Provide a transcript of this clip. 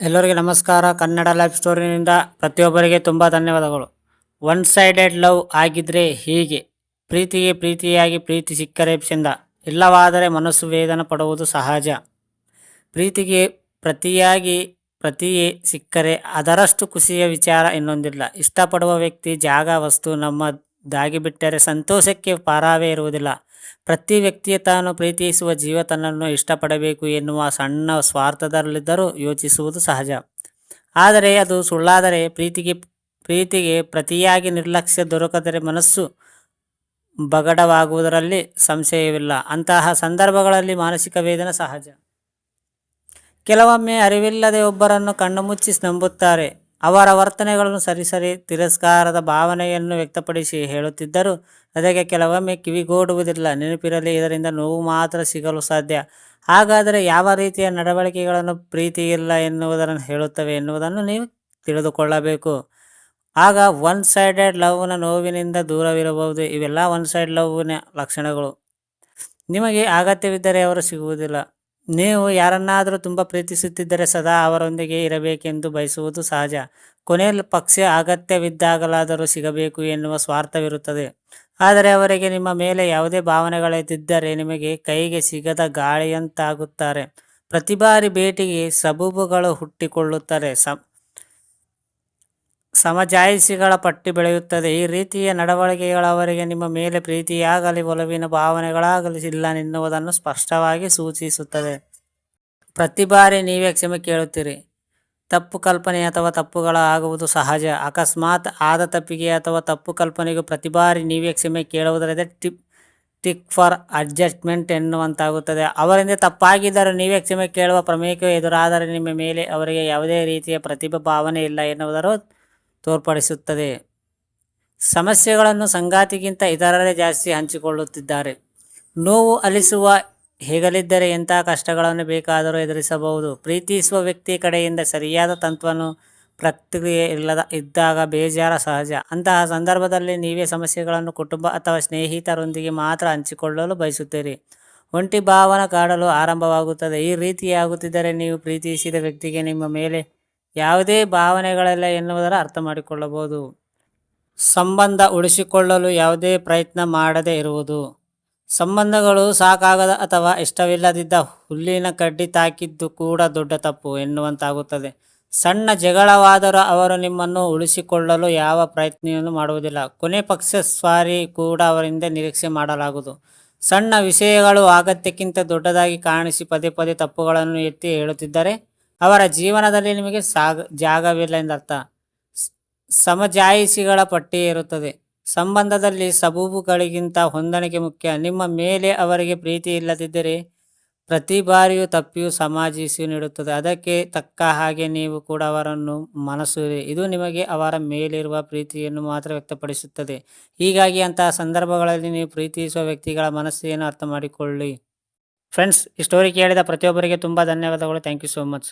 ಎಲ್ಲರಿಗೆ ನಮಸ್ಕಾರ. ಕನ್ನಡ ಲೈಫ್ ಸ್ಟೋರಿನಿಂದ ಪ್ರತಿಯೊಬ್ಬರಿಗೆ ತುಂಬ ಧನ್ಯವಾದಗಳು. ಒನ್ ಸೈಡೆಡ್ ಲವ್ ಆಗಿದ್ರೆ ಹೀಗೆ. ಪ್ರೀತಿಗೆ ಪ್ರೀತಿಯಾಗಿ ಪ್ರೀತಿ ಸಿಕ್ಕರೆ ಚೆಂದ ಇಲ್ಲವಾದರೆ ಮನಸ್ಸು ವೇದನೆ ಪಡುವುದು ಸಹಜ. ಪ್ರೀತಿಗೆ ಪ್ರತಿಯಾಗಿ ಪ್ರತಿಯೇ ಸಿಕ್ಕರೆ ಅದರಷ್ಟು ಖುಷಿಯ ವಿಚಾರ ಇನ್ನೊಂದಿಲ್ಲ. ಇಷ್ಟಪಡುವ ವ್ಯಕ್ತಿ ಜಾಗ, ವಸ್ತು, ನಮ್ಮ ದಾಗಿ ಬಿಟ್ಟರೆ ಸಂತೋಷಕ್ಕೆ ಪಾರಾವೇ ಇರುವುದಿಲ್ಲ. ಪ್ರತಿ ವ್ಯಕ್ತಿಯ ತಾನು ಪ್ರೀತಿಸುವ ಜೀವ ತನ್ನನ್ನು ಇಷ್ಟಪಡಬೇಕು ಎನ್ನುವ ಸಣ್ಣ ಸ್ವಾರ್ಥದಲ್ಲಿದ್ದರೂ ಯೋಚಿಸುವುದು ಸಹಜ. ಆದರೆ ಅದು ಸುಳ್ಳಾದರೆ ಪ್ರೀತಿಗೆ ಪ್ರೀತಿಗೆ ಪ್ರತಿಯಾಗಿ ನಿರ್ಲಕ್ಷ್ಯ ದೊರಕದರೆ ಮನಸ್ಸು ಬಗಡವಾಗುವುದರಲ್ಲಿ ಸಂಶಯವಿಲ್ಲ. ಅಂತಹ ಸಂದರ್ಭಗಳಲ್ಲಿ ಮಾನಸಿಕ ವೇದನೆ ಸಹಜ. ಕೆಲವೊಮ್ಮೆ ಅರಿವಿಲ್ಲದೆ ಒಬ್ಬರನ್ನು ಕಣ್ಣು ಮುಚ್ಚಿ ನಂಬುತ್ತಾರೆ. ಅವರ ವರ್ತನೆಗಳನ್ನು ಸರಿಸರಿ ತಿರಸ್ಕಾರದ ಭಾವನೆಯನ್ನು ವ್ಯಕ್ತಪಡಿಸಿ ಹೇಳುತ್ತಿದ್ದರು. ಅದಕ್ಕೆ ಕೆಲವೊಮ್ಮೆ ಕಿವಿಗೂಡುವುದಿಲ್ಲ. ನೆನಪಿರಲಿ, ಇದರಿಂದ ನೋವು ಮಾತ್ರ ಸಿಗಲು ಸಾಧ್ಯ. ಹಾಗಾದರೆ ಯಾವ ರೀತಿಯ ನಡವಳಿಕೆಗಳನ್ನು ಪ್ರೀತಿ ಇಲ್ಲ ಎನ್ನುವುದನ್ನು ಹೇಳುತ್ತವೆ ಎನ್ನುವುದನ್ನು ನೀವು ತಿಳಿದುಕೊಳ್ಳಬೇಕು. ಆಗ ಒನ್ ಸೈಡೆಡ್ ಲವ್ನ ನೋವಿನಿಂದ ದೂರವಿರಬಹುದು. ಇವೆಲ್ಲ ಒನ್ ಸೈಡ್ ಲವ್ನ ಲಕ್ಷಣಗಳು. ನಿಮಗೆ ಅಗತ್ಯವಿದ್ದರೆ ಅವರು ಸಿಗುವುದಿಲ್ಲ. ನೀವು ಯಾರನ್ನಾದರೂ ತುಂಬ ಪ್ರೀತಿಸುತ್ತಿದ್ದರೆ ಸದಾ ಅವರೊಂದಿಗೆ ಇರಬೇಕೆಂದು ಬಯಸುವುದು ಸಹಜ. ಕೊನೆಯಲ್ಲಿ ಪಕ್ಷ ಅಗತ್ಯವಿದ್ದಾಗಲಾದರೂ ಸಿಗಬೇಕು ಎನ್ನುವ ಸ್ವಾರ್ಥವಿರುತ್ತದೆ. ಆದರೆ ಅವರಿಗೆ ನಿಮ್ಮ ಮೇಲೆ ಯಾವುದೇ ಭಾವನೆಗಳಿದ್ದರೆ ನಿಮಗೆ ಕೈಗೆ ಸಿಗದ ಗಾಳಿಯಂತಾಗುತ್ತಾರೆ. ಪ್ರತಿ ಬಾರಿ ಭೇಟಿಗೆ ಸಬೂಬುಗಳು ಹುಟ್ಟಿಕೊಳ್ಳುತ್ತಾರೆ. ಸಮಜಾಯಿಸಿಗಳ ಪಟ್ಟಿ ಬೆಳೆಯುತ್ತದೆ. ಈ ರೀತಿಯ ನಡವಳಿಕೆಗಳವರಿಗೆ ನಿಮ್ಮ ಮೇಲೆ ಪ್ರೀತಿಯಾಗಲಿ, ಒಲವಿನ ಭಾವನೆಗಳಾಗಲಿ ಇಲ್ಲ ಎನ್ನುವುದನ್ನು ಸ್ಪಷ್ಟವಾಗಿ ಸೂಚಿಸುತ್ತದೆ. ಪ್ರತಿ ಬಾರಿ ನೀವೇ ಕ್ಷಮೆ ಕೇಳುತ್ತೀರಿ. ತಪ್ಪು ಕಲ್ಪನೆ ಅಥವಾ ತಪ್ಪುಗಳ ಆಗುವುದು ಸಹಜ. ಅಕಸ್ಮಾತ್ ಆದ ತಪ್ಪಿಗೆ ಅಥವಾ ತಪ್ಪು ಕಲ್ಪನೆಗೂ ಪ್ರತಿ ಬಾರಿ ನೀವೇ ಕ್ಷಮೆ ಕೇಳುವುದರಿಂದ ಟಿಪ್, ಟಿಕ್ ಫಾರ್ ಅಡ್ಜಸ್ಟ್ಮೆಂಟ್ ಎನ್ನುವಂತಾಗುತ್ತದೆ. ಅವರಿಂದ ತಪ್ಪಾಗಿದ್ದರೂ ನೀವೇ ಕ್ಷಮೆ ಕೇಳುವ ಪ್ರಮೇಯಕ್ಕೆ ಎದುರಾದರೆ ನಿಮ್ಮ ಮೇಲೆ ಅವರಿಗೆ ಯಾವುದೇ ರೀತಿಯ ಪ್ರತಿಭಾ ಭಾವನೆ ಇಲ್ಲ ಎನ್ನುವುದರ ತೋರ್ಪಡಿಸುತ್ತದೆ. ಸಮಸ್ಯೆಗಳನ್ನು ಸಂಗಾತಿಗಿಂತ ಇತರರೇ ಜಾಸ್ತಿ ಹಂಚಿಕೊಳ್ಳುತ್ತಿದ್ದಾರೆ. ನೋವು ಅಲಿಸುವ ಹೇಗಲಿದ್ದರೆ ಎಂಥ ಕಷ್ಟಗಳನ್ನು ಬೇಕಾದರೂ ಎದುರಿಸಬಹುದು. ಪ್ರೀತಿಸುವ ವ್ಯಕ್ತಿ ಕಡೆಯಿಂದ ಸರಿಯಾದ ತಂತ್ರವನ್ನು ಪ್ರಕ್ರಿಯೆ ಇಲ್ಲದ ಇದ್ದಾಗ ಬೇಜಾರ ಸಹಜ. ಅಂತಹ ಸಂದರ್ಭದಲ್ಲಿ ನೀವೇ ಸಮಸ್ಯೆಗಳನ್ನು ಕುಟುಂಬ ಅಥವಾ ಸ್ನೇಹಿತರೊಂದಿಗೆ ಮಾತ್ರ ಹಂಚಿಕೊಳ್ಳಲು ಬಯಸುತ್ತೀರಿ. ಒಂಟಿ ಭಾವನೆ ಕಾಡಲು ಆರಂಭವಾಗುತ್ತದೆ. ಈ ರೀತಿಯಾಗುತ್ತಿದ್ದರೆ ನೀವು ಪ್ರೀತಿಸಿದ ವ್ಯಕ್ತಿಗೆ ನಿಮ್ಮ ಮೇಲೆ ಯಾವುದೇ ಭಾವನೆಗಳಲ್ಲ ಎನ್ನುವುದರ ಅರ್ಥ ಮಾಡಿಕೊಳ್ಳಬಹುದು. ಸಂಬಂಧ ಉಳಿಸಿಕೊಳ್ಳಲು ಯಾವುದೇ ಪ್ರಯತ್ನ ಮಾಡದೇ ಇರುವುದು. ಸಂಬಂಧಗಳು ಸಾಕಾಗದ ಅಥವಾ ಇಷ್ಟವಿಲ್ಲದಿದ್ದ ಹುಲ್ಲಿನ ಕಡ್ಡಿ ತಾಕಿದ್ದು ಕೂಡ ದೊಡ್ಡ ತಪ್ಪು ಎನ್ನುವಂತಾಗುತ್ತದೆ. ಸಣ್ಣ ಜಗಳವಾದರೂ ಅವರು ನಿಮ್ಮನ್ನು ಉಳಿಸಿಕೊಳ್ಳಲು ಯಾವ ಪ್ರಯತ್ನವನ್ನು ಮಾಡುವುದಿಲ್ಲ. ಕೊನೆ ಪಕ್ಷ ಸ್ವಾರಿ ಕೂಡ ಅವರಿಂದ ನಿರೀಕ್ಷೆ ಮಾಡಲಾಗುವುದು. ಸಣ್ಣ ವಿಷಯಗಳು ಅಗತ್ಯಕ್ಕಿಂತ ದೊಡ್ಡದಾಗಿ ಕಾಣಿಸಿ ಪದೇ ಪದೇ ತಪ್ಪುಗಳನ್ನು ಎತ್ತಿ ಹೇಳುತ್ತಿದ್ದರೆ ಅವರ ಜೀವನದಲ್ಲಿ ನಿಮಗೆ ಸಾಗ, ಜಾಗವಿಲ್ಲ ಎಂದರ್ಥ. ಸಮಜಾಯಿಸಿಗಳ ಪಟ್ಟಿ ಇರುತ್ತದೆ. ಸಂಬಂಧದಲ್ಲಿ ಸಬೂಬುಗಳಿಗಿಂತ ಹೊಂದಾಣಿಕೆ ಮುಖ್ಯ. ನಿಮ್ಮ ಮೇಲೆ ಅವರಿಗೆ ಪ್ರೀತಿ ಇಲ್ಲದಿದ್ದರೆ ಪ್ರತಿ ಬಾರಿಯೂ ತಪ್ಪಿಯೂ ಸಮಾಜಿಸಿ ನೀಡುತ್ತದೆ. ಅದಕ್ಕೆ ತಕ್ಕ ಹಾಗೆ ನೀವು ಕೂಡ ಅವರನ್ನು ಮನಸ್ಸು ಇದು ನಿಮಗೆ ಅವರ ಮೇಲಿರುವ ಪ್ರೀತಿಯನ್ನು ಮಾತ್ರ ವ್ಯಕ್ತಪಡಿಸುತ್ತದೆ. ಹೀಗಾಗಿ ಅಂತಹ ಸಂದರ್ಭಗಳಲ್ಲಿ ನೀವು ಪ್ರೀತಿಸುವ ವ್ಯಕ್ತಿಗಳ ಮನಸ್ಸೇನು ಅರ್ಥ ಮಾಡಿಕೊಳ್ಳಿ ಫ್ರೆಂಡ್ಸ್, ಈ ಸ್ಟೋರಿ ಕೇಳಿದ ಪ್ರತಿಯೊಬ್ಬರಿಗೆ ತುಂಬ ಧನ್ಯವಾದಗಳು. Thank you so much.